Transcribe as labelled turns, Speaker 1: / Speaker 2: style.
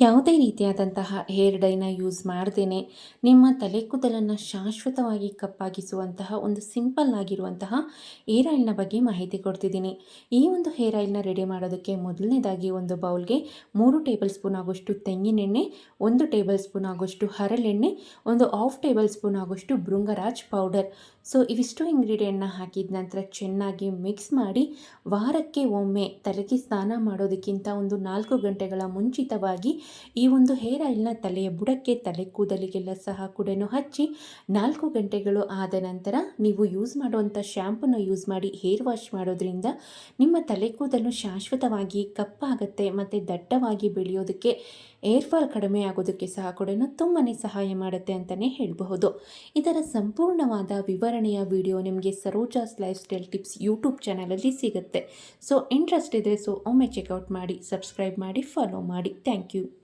Speaker 1: ಯಾವುದೇ ರೀತಿಯಾದಂತಹ hair ಡೈನ use ಮಾಡ್ದೇನೆ ನಿಮ್ಮ ತಲೆ ಕೂದಲನ್ನು ಶಾಶ್ವತವಾಗಿ ಕಪ್ಪಾಗಿಸುವಂತಹ ಒಂದು ಸಿಂಪಲ್ ಆಗಿರುವಂತಹ ಹೇರ್ ಆಯಿಲ್ನ ಬಗ್ಗೆ ಮಾಹಿತಿ ಕೊಡ್ತಿದ್ದೀನಿ. ಈ ಒಂದು ಹೇರ್ ಆಯಿಲ್ನ ರೆಡಿ ಮಾಡೋದಕ್ಕೆ ಮೊದಲನೇದಾಗಿ ಒಂದು ಬೌಲ್ಗೆ ಮೂರು ಟೇಬಲ್ ಸ್ಪೂನ್ ಆಗೋಷ್ಟು ತೆಂಗಿನೆಣ್ಣೆ, ಒಂದು ಟೇಬಲ್ ಸ್ಪೂನ್ ಆಗೋಷ್ಟು ಹರಳೆಣ್ಣೆ, ಒಂದು ಹಾಫ್ ಟೇಬಲ್ ಸ್ಪೂನ್ ಆಗೋಷ್ಟು ಭೃಂಗರಾಜ್ ಪೌಡರ್. ಸೊ, ಇವಿಷ್ಟು ಇಂಗ್ರೀಡಿಯೆಂಟ್ನ ಹಾಕಿದ ನಂತರ ಚೆನ್ನಾಗಿ ಮಿಕ್ಸ್ ಮಾಡಿ ವಾರಕ್ಕೆ ಒಮ್ಮೆ ತಲೆಗೆ ಸ್ನಾನ ಮಾಡೋದಕ್ಕಿಂತ ಒಂದು ನಾಲ್ಕು ಗಂಟೆಗಳ ಮುಂಚಿತವಾಗಿ ಈ ಒಂದು ಹೇರ್ ಆಯಿಲ್ನ ತಲೆಯ ಬುಡಕ್ಕೆ ತಲೆ ಕೂದಲಿಗೆಲ್ಲ ಸಹ ಕೂಡ ಹಚ್ಚಿ ನಾಲ್ಕು ಗಂಟೆಗಳು ಆದ ನಂತರ ನೀವು ಯೂಸ್ ಮಾಡುವಂಥ ಶ್ಯಾಂಪೂನ ಯೂಸ್ ಮಾಡಿ ಹೇರ್ ವಾಶ್ ಮಾಡೋದ್ರಿಂದ ನಿಮ್ಮ ತಲೆ ಕೂದಲು ಶಾಶ್ವತವಾಗಿ ಕಪ್ಪಾಗುತ್ತೆ ಮತ್ತು ದಟ್ಟವಾಗಿ ಬೆಳೆಯೋದಕ್ಕೆ ಏರ್ ಫಾಲ್ ಕಡಿಮೆ ಆಗೋದಕ್ಕೆ ಸಹ ಕೂಡ ತುಂಬಾ ಸಹಾಯ ಮಾಡುತ್ತೆ ಅಂತಲೇ ಹೇಳಬಹುದು. ಇದರ ಸಂಪೂರ್ಣವಾದ ವಿವರಣೆಯ ವಿಡಿಯೋ ನಿಮಗೆ Saroja's life style tips YouTube ಚಾನಲಲ್ಲಿ ಸಿಗುತ್ತೆ. ಸೊ ಇಂಟ್ರೆಸ್ಟ್ ಇದ್ದರೆ ಸೊ ಒಮ್ಮೆ ಚೆಕ್ಔಟ್ ಮಾಡಿ ಸಬ್ಸ್ಕ್ರೈಬ್ ಮಾಡಿ ಫಾಲೋ ಮಾಡಿ. Thank you